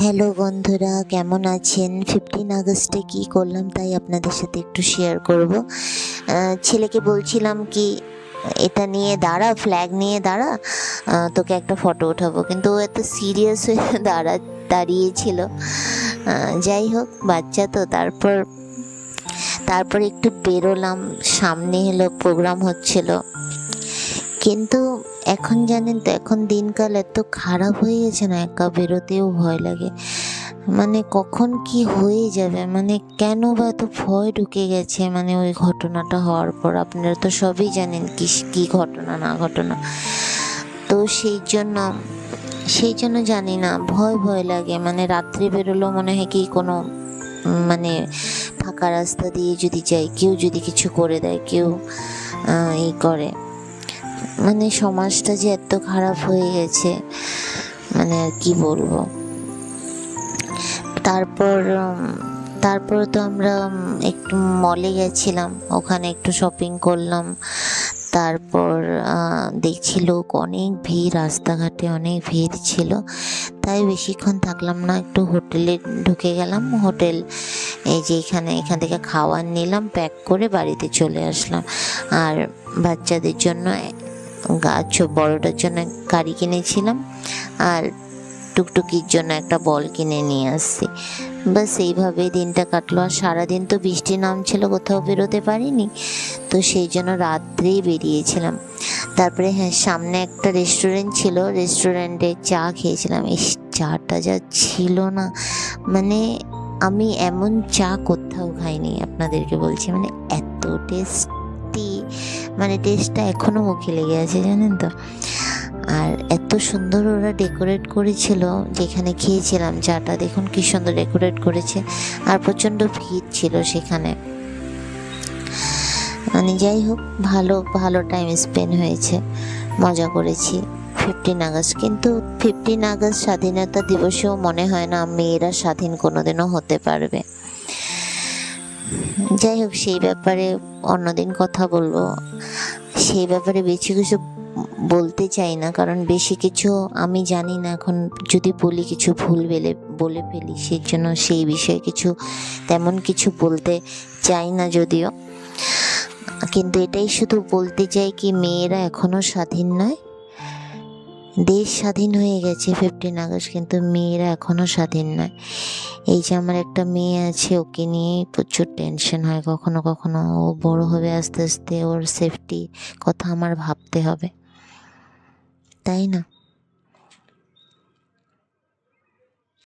Hello বন্ধুরা, কেমন আছেন? ফিফটিন আগস্টে কি করলাম তাই আপনাদের সাথে একটু শেয়ার করব। ছেলেকে বলছিলাম কি, এটা নিয়ে দাঁড়া ফ্ল্যাগ নিয়ে দাঁড়া তোকে একটা ফটো ওঠাবো কিন্তু ও এত সিরিয়াস হয়ে দাঁড়া, দাঁড়িয়েছিল। যাই হোক, বাচ্চা তো, তারপর তারপর একটু বেরোলাম, সামনে হলো প্রোগ্রাম হচ্ছিল। কিন্তু এখন জানেন তো, এখন দিনকাল এত খারাপ হয়ে গেছে না, একা বেরোতেও ভয় লাগে। মানে কখন কি হয়ে যাবে? মানে কেন বা এত ভয় ঢুকে গেছে? মানে ওই ঘটনাটা হওয়ার পর আপনারা তো সবই জানেন কি কি ঘটনা, না ঘটনা। তো সেই জন্য সেই জন্য জানি না, ভয় ভয় লাগে। মানে রাত্রে বেরোলেও মনে হয় কি কোনো মানে ফাঁকা রাস্তা দিয়ে যদি যাই, কেউ যদি কিছু করে দেয়, কেউ ই করে। মানে সমাজটা যে এত খারাপ হয়ে গেছে মানে আর কি বলব? তারপর তারপর তো আমরা একটু মলে গেছিলাম, ওখানে একটু শপিং করলাম। তারপর দেখছি লোক অনেক ভিড়, রাস্তাঘাটে অনেক ভিড় ছিল। তাই বেশিক্ষণ থাকলাম না, একটু হোটেলে ঢুকে গেলাম। হোটেল, এই যে এখানে, এখান থেকে খাবার নিলাম প্যাক করে বাড়িতে চলে আসলাম। আর বাচ্চাদের জন্য গাছ বড়টার জন্য গাড়ি কিনেছিলাম আর টুকটুকির জন্য একটা বল কিনে নিয়ে আসছি। বাস এইভাবেই দিনটা কাটলো। আর সারাদিন তো বৃষ্টি নামছিল, কোথাও বেরোতে পারিনি। তো সেই জন্য রাত্রেই বেরিয়েছিলাম। তারপরে হ্যাঁ সামনে একটা রেস্টুরেন্ট ছিল। রেস্টুরেন্টে চা খেয়েছিলাম। এই চাটা যা ছিল না। মানে আমি এমন চা কোথাও খাইনি, আপনাদেরকে বলছি। মানে এত টেস্টি মানে টেস্টটা এখনও মুখে লেগে আছে জানেন তো? আর এত সুন্দর ওরা ডেকোরেট করেছিল, যেখানে খেয়েছিলাম চাটা, দেখুন কি সুন্দর ডেকোরেট করেছে, আর প্রচণ্ড ভিড় ছিল সেখানে। মানে যাই হোক, ভালো ভালো টাইম স্পেন্ড হয়েছে। মজা করেছি ফিফটিন আগস্ট। কিন্তু ফিফটিন আগস্ট স্বাধীনতা দিবসেও মনে হয় না মেয়েরা স্বাধীন কোনোদিনও হতে পারবে। যাই হোক, সেই ব্যাপারে অন্যদিন কথা বলব। সেই ব্যাপারে বেশি কিছু বলতে চাই না, কারণ বেশি কিছু আমি জানি না। এখন যদি বলি, কিছু ভুল বেলে, বলে ফেলি সেই জন্য সেই বিষয়ে কিছু তেমন কিছু বলতে চাই না যদিও। কিন্তু এটাই শুধু বলতে চাই কি, মেয়েরা এখনও স্বাধীন নয়। দেশ স্বাধীন হয়ে গেছে ফিফটিন আগস্ট, কিন্তু মেয়েরা এখনও স্বাধীন নয়। এই যে আমার একটা মেয়ে আছে, ওকে নিয়েই প্রচুর টেনশন হয়। কখনো কখনো ও বড় হবে, আস্তে আস্তে ওর সেফটি কথা আমার ভাবতে হবে। তাই না?